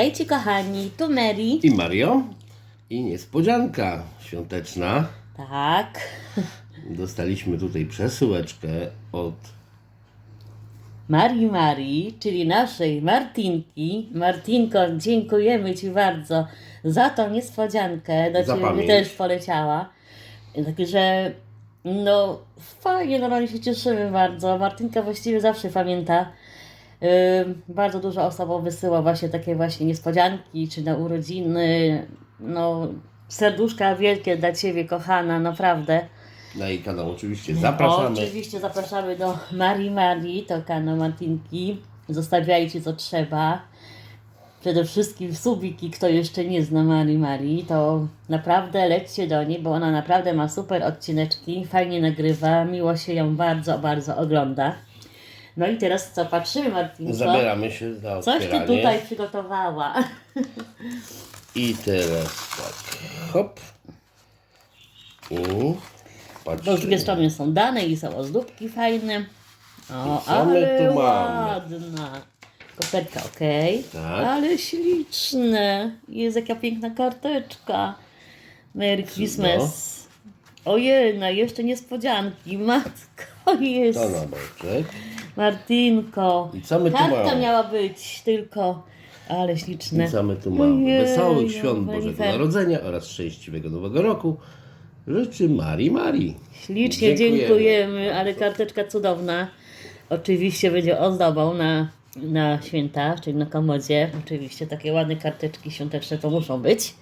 Witajcie kochani, tu Mary. I Mario. I niespodzianka świąteczna. Tak. Dostaliśmy tutaj przesyłeczkę od Marii Marii, czyli naszej Martinki. Martinko, dziękujemy Ci bardzo za tą niespodziankę. Do Za Ciebie pamięć. też poleciała. Także no fajnie, normalnie się cieszymy bardzo. Martinka właściwie zawsze pamięta. Bardzo dużo osób wysyła właśnie takie właśnie niespodzianki, czy na urodziny. No, serduszka wielkie dla Ciebie, kochana, naprawdę. na jej kanał. Oczywiście zapraszamy. Oczywiście zapraszamy do Marii Marii, to kanał Martinki. Zostawiajcie co trzeba. Przede wszystkim subiki, kto jeszcze nie zna Marii Marii, to naprawdę lećcie do niej, bo ona naprawdę ma super odcineczki, fajnie nagrywa, miło się ją bardzo, bardzo ogląda. No i teraz co, patrzymy Martinko? Zabieramy się za Coś ty otwieranie. tutaj przygotowała. I teraz tak. Hop. I Bo z drugiej strony są dane i są ozdóbki fajne. O, I co my ale tu mamy? ładna. Kopertka, okej. Tak. Ale śliczne. Jest jaka piękna karteczka. Merry Christmas. Ojej, no jeszcze niespodzianki. Matko jest. To na boczek. Martinko. I co my tu Kartka mamy? miała być tylko. Ale śliczne. I co my tu mamy? Ojej, Wesołych no, świąt Bożego Benifer. Narodzenia oraz szczęśliwego Nowego Roku. Życzy Marii Marii. Ślicznie Dziękujemy. dziękujemy, ale karteczka cudowna. Oczywiście będzie ozdobą na, na święta, czyli na komodzie. Oczywiście takie ładne karteczki świąteczne to muszą być.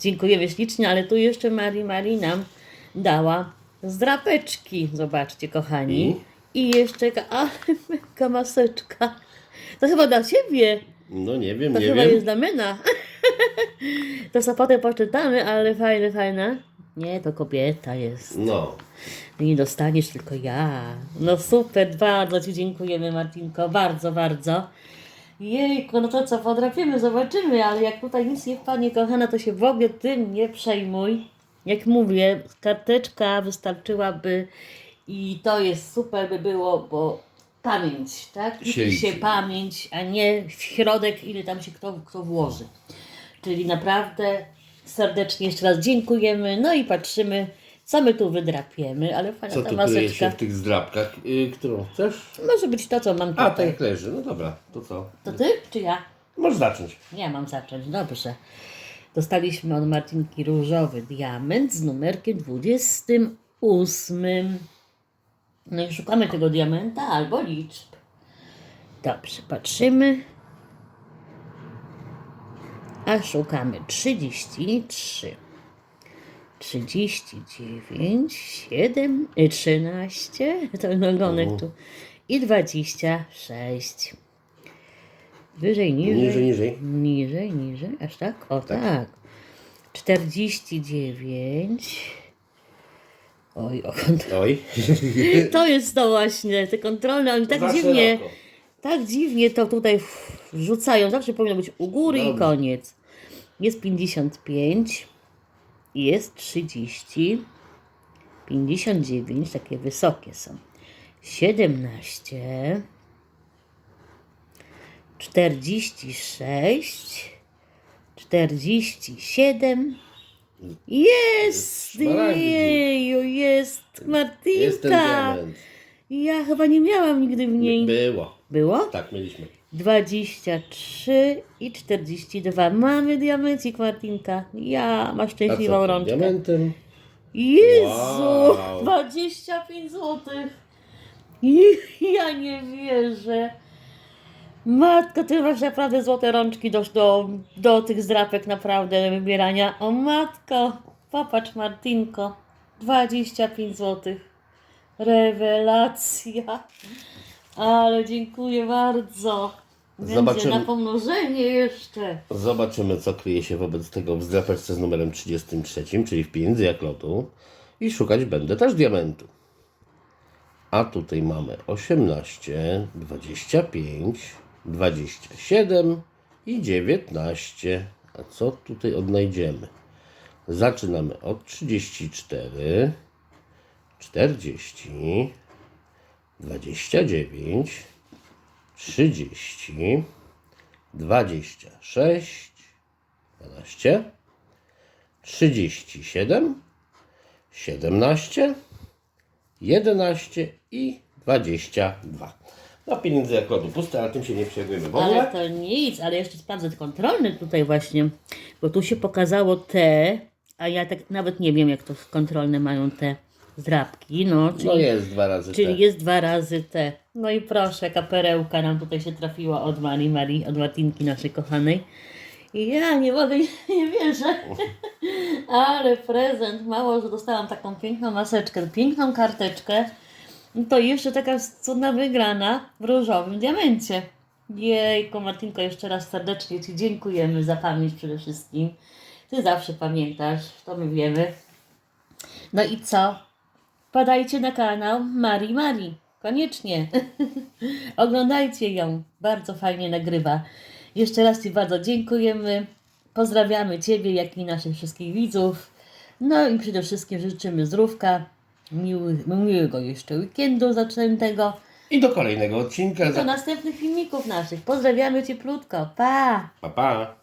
Dziękujemy ślicznie, ale tu jeszcze Marii Marii nam dała zdrapeczki. Zobaczcie, kochani. I jeszcze, ale mega maseczka. To chyba dla Ciebie. No nie wiem, To nie chyba wiem. jest dla Mena. to sobie potem poczytamy, ale fajne, fajne. Nie, to kobieta jest. No. Nie dostaniesz tylko ja. No super, bardzo Ci dziękujemy Martinko, bardzo, bardzo. Jejku, no to co, podrapiemy, zobaczymy, ale jak tutaj nic nie wpadnie, kochana, to się w ogóle tym nie przejmuj. Jak mówię, karteczka wystarczyłaby i to jest super by było, bo pamięć, tak? Liczy się pamięć, a nie środek, ile tam się kto, kto włoży. Czyli naprawdę serdecznie jeszcze raz dziękujemy. No i patrzymy, co my tu wydrapiemy, ale fajna Co ta tu kryje się maseczka. w tych zdrabkach? Y, którą chcesz? Może być to, co mam A, tutaj. tak jak leży. No dobra, to co? To ty czy ja? Możesz zacząć. Ja mam zacząć, dobrze. Dostaliśmy od Martinki różowy diament z numerkiem 28. No i szukamy tego diamenta albo liczb. Dobrze, patrzymy. A szukamy 33. 39, 7, y, 13, to ogonek tu i 26. Wyżej, niżej. Niżej, niżej. Niżej, niżej, aż tak? O tak. 49. Oj, o, Oj. to jest to właśnie, te kontrolne, oni tak Za dziwnie, szeroko. tak dziwnie to tutaj wrzucają. Zawsze powinno być u góry i koniec. Jest 55, jest 30, 59, takie wysokie są. 17, 46, 47. Jest! Szmaragdy. Jest Martinka! Jest ten diament. Ja chyba nie miałam nigdy w niej. Było. Było? Tak, mieliśmy. 23 i 42. Mamy diamencik Martinka. Ja, masz A szczęśliwą co tym rączkę. diamentem? Jezu! Wow. 25 zł. Ja nie wierzę. Matko, ty masz naprawdę złote rączki do, do, do tych zdrapek naprawdę wybierania. O matko, popatrz Martinko. 25 zł. Rewelacja. Ale dziękuję bardzo. Będzie Zobaczymy. na pomnożenie jeszcze. Zobaczymy, co kryje się wobec tego w zdrapeczce z numerem 33, czyli w pieniędzy jak lotu. I szukać będę też diamentu. A tutaj mamy 18, 25, 27 i 19. A co tutaj odnajdziemy? Zaczynamy od 34, 40, 29, 30, 26, 12, 37, 17, 11 i 22. No pieniędzy jak lodu puste, ale tym się nie przejmujemy w Ale ogóle. to nic, ale jeszcze sprawdzę kontrolny tutaj właśnie, bo tu się pokazało te, a ja tak nawet nie wiem, jak to kontrolne mają te zdrabki, no, czyli, No jest dwa razy czyli te. jest dwa razy te. No i proszę, jaka perełka nam tutaj się trafiła od Marii, Marii, od Martinki naszej kochanej. I ja nie mogę, nie wierzę. Ale prezent, mało, że dostałam taką piękną maseczkę, piękną karteczkę. No to jeszcze taka cudna wygrana w różowym diamencie. Jejku, Martinko, jeszcze raz serdecznie Ci dziękujemy za pamięć przede wszystkim. Ty zawsze pamiętasz, to my wiemy. No i co? Wpadajcie na kanał Marii Marii. Koniecznie. Oglądajcie ją. Bardzo fajnie nagrywa. Jeszcze raz Ci bardzo dziękujemy. Pozdrawiamy Ciebie, jak i naszych wszystkich widzów. No i przede wszystkim życzymy zdrówka, miły, miłego jeszcze weekendu zaczętego. I do kolejnego odcinka. Do następnych filmików naszych. Pozdrawiamy Cię plutko. Pa! Pa, pa.